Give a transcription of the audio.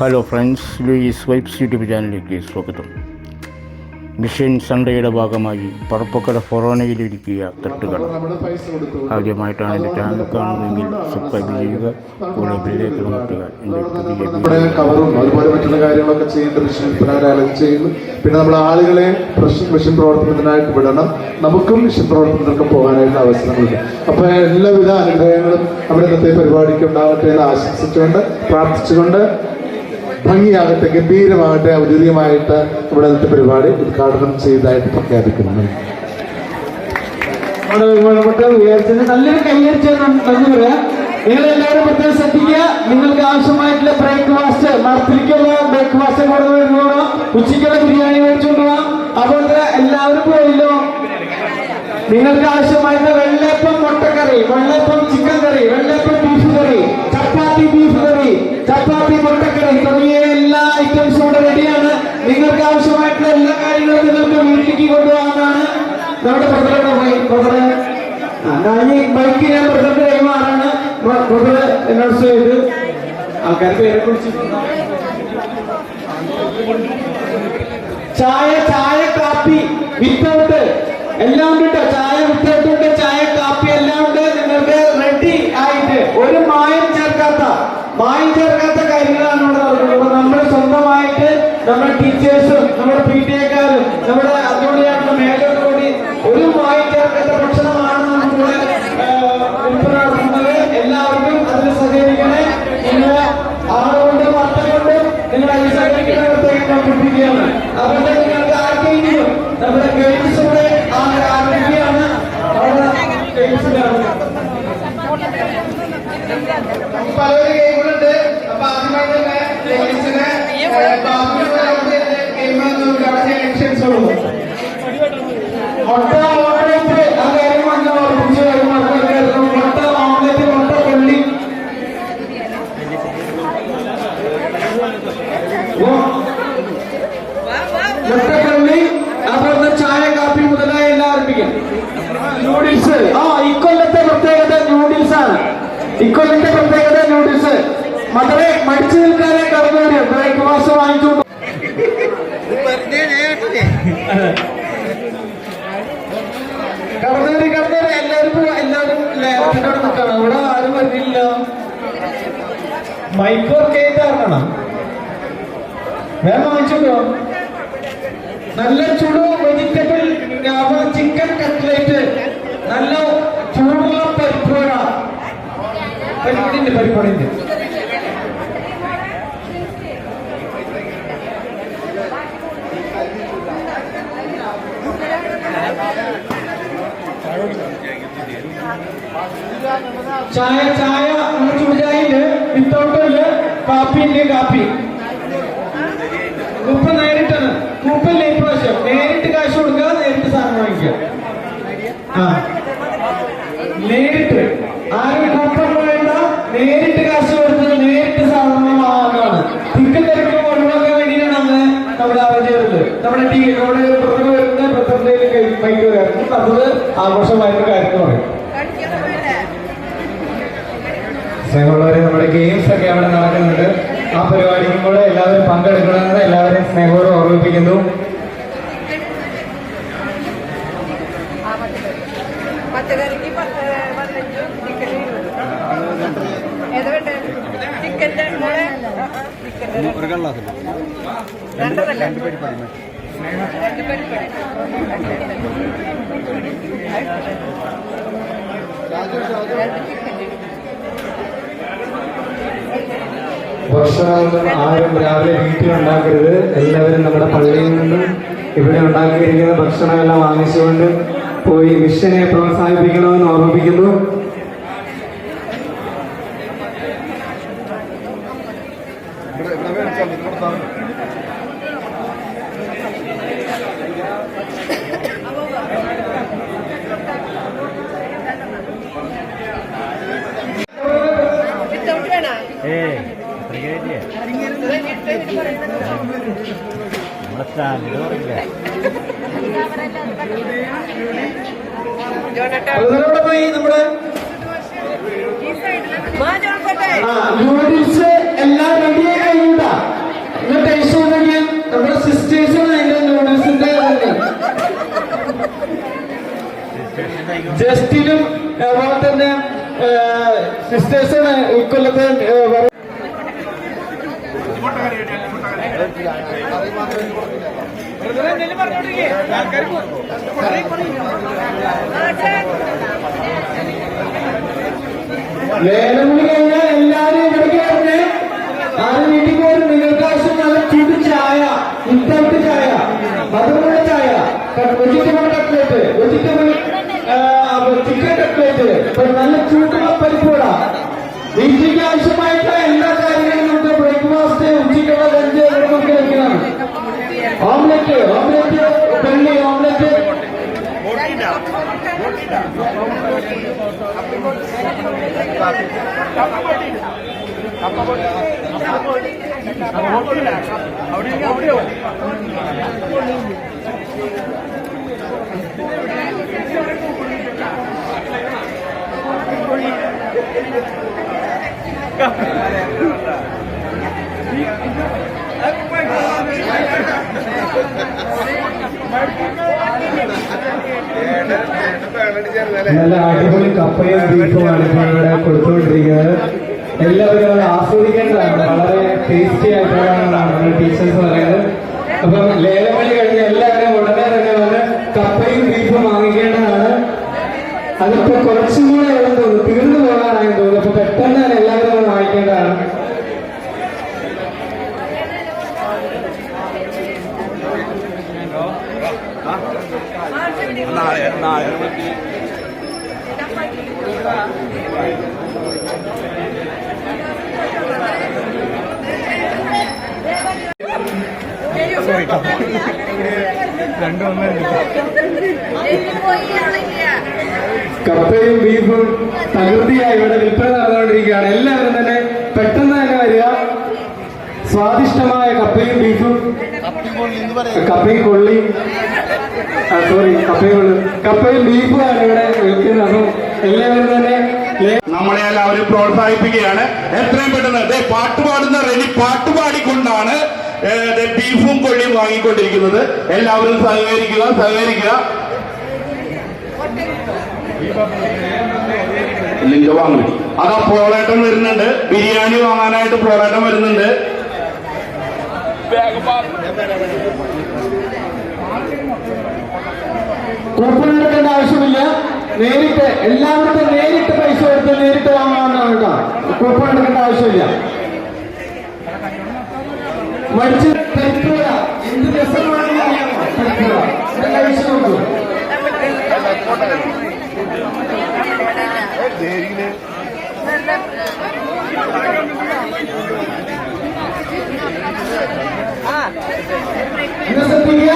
Hello friends Louis vibes YouTube ചാനലിലേക്ക് സ്വാഗതം. Mission സൺഡേയുടെ ഭാഗമായി പറപ്പക്കട ഫൊറോണയിലിരിക്കുക തട്ടുകൾ ആദ്യമായിട്ടാണ് എന്റെ ചാനൽ കാണുന്നതെങ്കിൽ സബ്സ്ക്രൈബ് ചെയ്യുക കൂടെ ബില്ലേക്ക് നോക്കുക എന്റെ കവറും അതുപോലെ ചെയ്യുന്നു പിന്നെ നമ്മൾ ആളുകളെ മിഷൻ പ്രവർത്തനത്തിനായിട്ട് വിടണം. നമുക്കും മിഷൻ പ്രവർത്തനത്തിനൊക്കെ പോകാനായിട്ട് അവസരങ്ങളുണ്ട്. അപ്പോൾ എല്ലാവിധ അനുഗ്രഹങ്ങളും നമ്മുടെ ഇന്നത്തെ പരിപാടിക്ക് ഉണ്ടാകട്ടെ എന്ന് ആശംസിച്ചുകൊണ്ട് പ്രാർത്ഥിച്ചുകൊണ്ട് ഭംഗിയാകട്ടെ ഗംഭീരമാകട്ടെ ഔദ്യോഗികമായിട്ട് ഇവിടെ പരിപാടി ഉദ്ഘാടനം ചെയ്തതായിട്ട് പ്രഖ്യാപിക്കുന്നു നല്ലൊരു കൈയടിച്ച് നന്ദി പറയാം. നിങ്ങൾ എല്ലാവരും പ്രത്യേകം ശ്രദ്ധിക്കുക. നിങ്ങൾക്ക് ആവശ്യമായിട്ടുള്ള ബ്രേക്ക്ഫാസ്റ്റ് മരത്തിലേക്കുള്ള ബ്രേക്ക്ഫാസ്റ്റ് കൊണ്ടുവരുന്നോണം ഉച്ചയ്ക്കുള്ള ബിരിയാണി മേടിച്ചുകൊണ്ടുപോകാം അതുപോലെ എല്ലാവരും പോയല്ലോ. നിങ്ങൾക്ക് ആവശ്യമായിട്ട് വെള്ളയപ്പം മുട്ടക്കറി വെള്ളയപ്പം ചിക്കൻ കറി വെള്ളയപ്പം beef curry chapati beef curry chapati മുട്ടക്കറി തുടങ്ങിയ എല്ലാ ഐറ്റംസും ഇവിടെ റെഡിയാണ് നിങ്ങൾക്ക് ആവശ്യമായിട്ടുള്ള എല്ലാ കാര്യങ്ങളും നിങ്ങൾക്ക് വീട്ടിലേക്ക് കൊണ്ടുപോകാനാണ് നമ്മുടെ പ്രസിഡന്റ് ബൈക്ക് ഞാൻ പ്രസിഡന്റ് കൈമാറാണ് അനൗൺസ് ചെയ്ത്. ആൾക്കാർ ചായ ചായ എല്ലാം ഉണ്ട് ചായ വിത്തൗട്ട് ചായ കാപ്പി എല്ലാം ഉണ്ട്. നിങ്ങൾക്ക് റെഡി ആയിട്ട് ഒരു മായം ചേർക്കാത്ത മായം ചേർക്കാത്ത കാര്യങ്ങളാണ് ഇവിടെ നടക്കുന്നത്. അപ്പൊ നമ്മൾ സ്വന്തമായിട്ട് നമ്മുടെ ടീച്ചേഴ്സും നമ്മുടെ പി ടി എക്കാരും നമ്മുടെ അതോടെയാണ് മേലോട്ട് പലൊരു ഗെയിമുകളുണ്ട് അപ്പൊ ആദ്യമായി തന്നെ ഗെയിംസിന് സെലക്ഷൻസ് ഉള്ളൂ മുട്ട ഓംലെറ്റ് ആ കാര്യം വന്ന് ഓർമ്മിച്ച് വരുമ്പോൾ മുട്ട ഓംലെറ്റ് മുട്ട കൊള്ളി ഓ, മകളെ മടിച്ചു നിൽക്കാതെ കടന്നു വരും ബ്രേക്ക്ഫാസ്റ്റ് വാങ്ങിച്ചുകൊണ്ട് കടന്നവര് കടന്നവര് എല്ലാവരും പോ- എല്ലാവരും ലേലത്തിന്റെ അവിടെ നിൽക്കണം. ഇവിടെ ആരും വരുന്നില്ല. മൈക്ക് വർക്ക് ചെയ്ത് ഇറങ്ങണം. വേഗം വാങ്ങിച്ചോട്ടോ നല്ല ചൂട് വെജിറ്റബിൾ ചിക്കൻ കട്ട്ലേറ്റ് നല്ല ചൂടുള്ള പരിപ്പുവട പരിപ്പടിന്റെ പരിപ്പടിന്റെ ചായ ചായ. നമ്മുടെ ചുടുചായയിൽ വിത്തൗട്ടിൽ കാപ്പിന്റെ കാപ്പി. കൂപ്പ നേരിട്ടാണ് കൂപ്പല്ലേ ഇപ്രാവശ്യം നേരിട്ട് കാശ് കൊടുക്കുക നേരിട്ട് സാധനം വാങ്ങിക്കുക ആ. നേരിട്ട്. ആരും കൂപ്പം വേണ്ട നേരിട്ട് കാശ് കൊടുത്ത് നേരിട്ട് സാധനം വാങ്ങാണ് തിക്കും തിരക്കും ഒഴിവാക്കാൻ വേണ്ടിയിട്ടാണ് അന്ന് നമ്മുടെ അവധി നമ്മുടെ ടീ നമ്മുടെ പ്രഥമ വരുന്ന പ്രഥമയിലേക്ക് ബൈക്ക് കയറുന്നു അത് ആഘോഷമായിട്ട് കാര്യം എന്ന് പറയും സ്നേഹമുള്ളവരെ നമ്മുടെ ഗെയിംസ് ഒക്കെ അവിടെ നടക്കുന്നുണ്ട് ആ പരിപാടിക്കും കൂടെ എല്ലാവരും പങ്കെടുക്കണമെന്ന് എല്ലാവരും സ്നേഹപൂർവം ഓർമ്മിപ്പിക്കുന്നു. പച്ചക്കറിക്ക് പത്ത് പതിനഞ്ചും ചിക്കൻ ഇരുപത് ഏതാ വേണ്ടേ ചിക്കന്റെ കൂടെ ചിക്കന്റെ രണ്ടതല്ലേ രണ്ട് പരിപാടി രണ്ട് പരിപാടി രണ്ട് ചിക്കൻ ഭക്ഷണം ആരും രാവിലെ വീട്ടിൽ ഉണ്ടാക്കരുത്. എല്ലാവരും നമ്മുടെ പള്ളിയിൽ നിന്ന് ഇവിടെ ഉണ്ടാക്കിയിരിക്കുന്ന ഭക്ഷണമെല്ലാം വാങ്ങിച്ചുകൊണ്ട് പോയി മിഷനെ പ്രോത്സാഹിപ്പിക്കണമെന്ന് ഓർമ്മിപ്പിക്കുന്നു. നമ്മുടെ എല്ലാം നമ്മുടെ ജസ്റ്റിനും അതുപോലെ തന്നെ സിസ്റ്റേഴ്സിനെ ഉൾക്കൊള്ളത്തെ ലേലം കഴിഞ്ഞാൽ എല്ലാരും ഇവിടേക്ക് വരണേ ആരും വീട്ടിൽ കയറി നിങ്ങൾക്ക് ആവശ്യം നല്ല ചൂട് ചായ ഇത്തവിട്ട് ചായ മധുരമുള്ള ചായ. Vegetable cutlet vegetable chicken cutlet നല്ല ചൂടുള്ള അവിടെ നല്ല അടിപൊളി കപ്പയും ബീഫുമാണ് ഇപ്പോൾ ഇവിടെ കൊടുത്തുകൊണ്ടിരിക്കുന്നത്. എല്ലാവരും അത് ആസ്വദിക്കേണ്ടതാണ്. വളരെ ടേസ്റ്റി ആയിട്ടുള്ളതാണ് ടീച്ചേഴ്സ് പറയുന്നത്. അപ്പം ലേലമണി കഴിഞ്ഞ് എല്ലാവരും ഉടനെ തന്നെ വന്ന് കപ്പയും ബീഫും വാങ്ങിക്കേണ്ടതാണ് അതിപ്പോ കുറച്ചും കൂടെ ഉള്ളത് തോന്നുന്നു തീർന്നു പോകാനായി തോന്നുന്നു അപ്പൊ പെട്ടെന്ന് തന്നെ എല്ലാവരും അത് വാങ്ങിക്കേണ്ടതാണ് കപ്പയും ബീഫും തകൃതിയായി ഇവിടെ വിൽപ്പന നടന്നുകൊണ്ടിരിക്കുകയാണ്. എല്ലാവരും തന്നെ പെട്ടെന്ന് തന്നെ വരിക. സ്വാദിഷ്ടമായ കപ്പയും ബീഫും. കപ്പയും കൊള്ളിയും. സോറി കപ്പയും കപ്പയിൽ ബീഫാണ് ഇവിടെ വിൽക്കുന്നത്. അപ്പം എല്ലാവരും തന്നെ നമ്മളെ എല്ലാവരും പ്രോത്സാഹിപ്പിക്കുകയാണ്. എത്രയും പെട്ടെന്ന് ദേ പാട്ട് പാടുന്ന റെഡി പാട്ട് പാടിക്കൊണ്ടാണ് ബീഫും കൊള്ളിയും വാങ്ങിക്കൊണ്ടിരിക്കുന്നത്. എല്ലാവരും സഹകരിക്കുക സഹകരിക്കുക. ലിംഗ വാങ്ങി അതാ പോളേട്ടം വരുന്നുണ്ട്. ബിരിയാണി വാങ്ങാനായിട്ട് പോളേട്ടം വരുന്നുണ്ട്. കൂപ്പൺ എടുക്കേണ്ട ആവശ്യമില്ല. നേരിട്ട് എല്ലാവർക്കും നേരിട്ട് പൈസ കൊടുത്ത് നേരിട്ട് വാങ്ങാവുന്നതാണ് കേട്ടോ. കൂപ്പൺ എടുക്കേണ്ട ആവശ്യമില്ല മടിച്ച് ശ്രദ്ധിക്കുക